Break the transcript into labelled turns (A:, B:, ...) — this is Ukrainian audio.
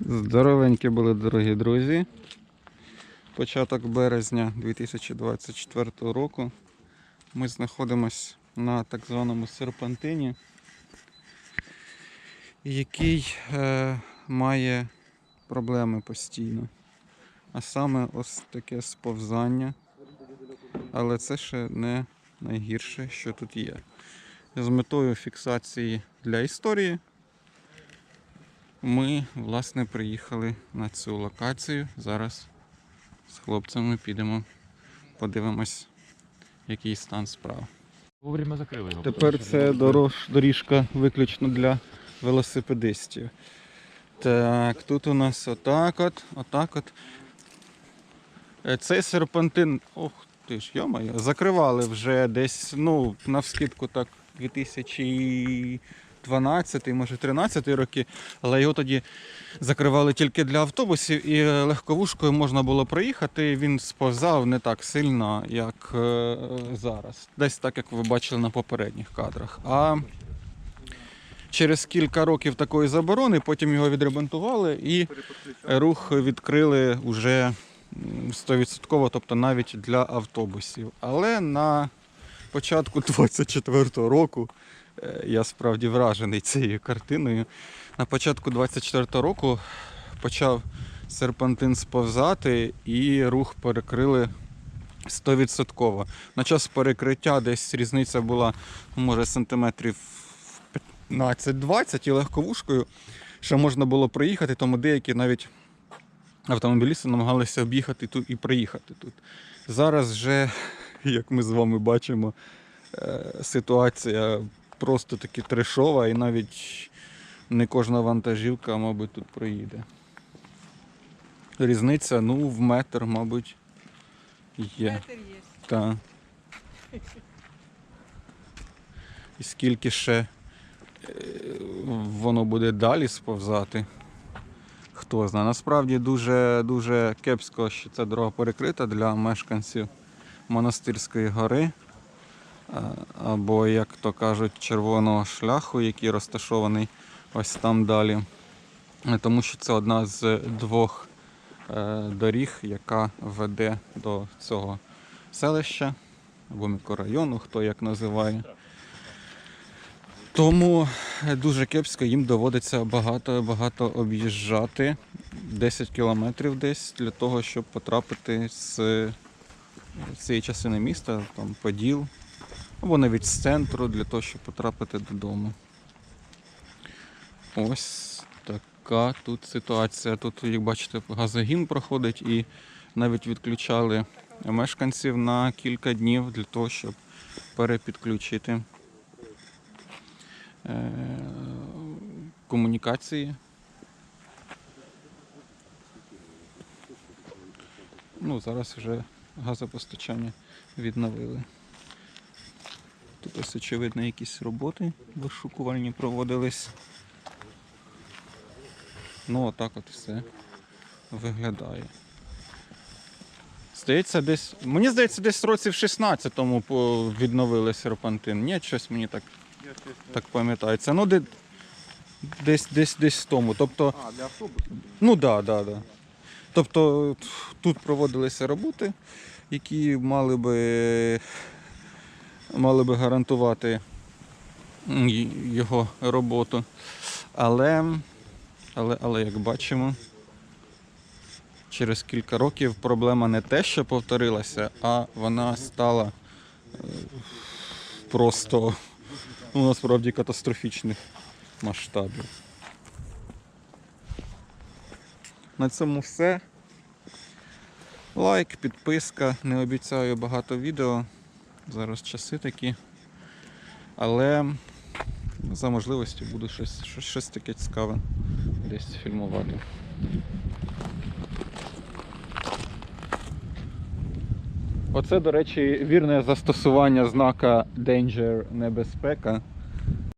A: Здоровенькі були, дорогі друзі. Початок березня 2024 року. Ми знаходимось на так званому серпантині, який е, має проблеми постійно. А саме ось таке сповзання. Але це ще не найгірше, що тут є. З метою фіксації для історії ми, власне, приїхали на цю локацію. Зараз з хлопцями підемо, подивимось, який стан справ.
B: Вовремя закрили його.
A: Тепер це дорож, доріжка виключно для велосипедистів. Так, тут у нас отак от, отак от. Е, Цей серпантин, ох ти ж, йомаю, закривали вже десь, ну, навскидку так, 2012, може 13 роки, але його тоді закривали тільки для автобусів і легковушкою можна було проїхати. Він сповзав не так сильно, як е, зараз. Десь так, як ви бачили на попередніх кадрах. А через кілька років такої заборони, потім його відремонтували і рух відкрили вже 100%, тобто навіть для автобусів. Але на початку 24-го року е, я справді вражений цією картиною. На початку 24-го року почав серпантин сповзати і рух перекрили 100%. На час перекриття десь різниця була, може, сантиметрів 15-20 і легковушкою ще можна було проїхати, тому деякі навіть автомобілісти намагалися об'їхати тут і проїхати тут. Зараз вже, як ми з вами бачимо, е, ситуація просто таки трешова і навіть не кожна вантажівка, мабуть, тут проїде. Різниця, ну, в метр, мабуть, є.
C: Метр є.
A: Так. І скільки ще е, воно буде далі сповзати, хто знає. Насправді дуже, дуже кепсько, що ця дорога перекрита для мешканців монастирської гори. А, Або, як то кажуть, червоного шляху, який розташований ось там далі. Е, Тому що це одна з двох е, доріг, яка веде до цього селища або мікрорайону, хто як називає. Тому е, дуже кепсько їм доводиться багато-багато об'їжджати 10 кілометрів десь для того, щоб потрапити з цієї частини міста, там Поділ, або навіть з центру для того, щоб потрапити додому. Ось така тут ситуація. Тут, як бачите, газогін проходить і навіть відключали мешканців на кілька днів для того, щоб перепідключити е, комунікації. Ну, зараз вже газопостачання відновили. Тут ось очевидно якісь роботи вишукувальні проводились. Ну, отак от все виглядає. Здається, десь. Мені здається, десь років 16-му по- відновили серпантин. Ні, щось мені так, так пам'ятається. Ну, де, десь, десь, десь в тому. Тобто,
D: А, для автобусів?
A: ну так, да, да, да. Тобто тут проводилися роботи, які мали би, мали би гарантувати його роботу. Але, але, але як бачимо, через кілька років проблема не те, що повторилася, а вона стала е, просто ну, насправді катастрофічних масштабів. На цьому все. Лайк, підписка. Не обіцяю багато відео. Зараз часи такі. Але за можливості буду щось, щось, щось таке цікаве десь фільмувати. Оце, до речі, вірне застосування знака Danger небезпека.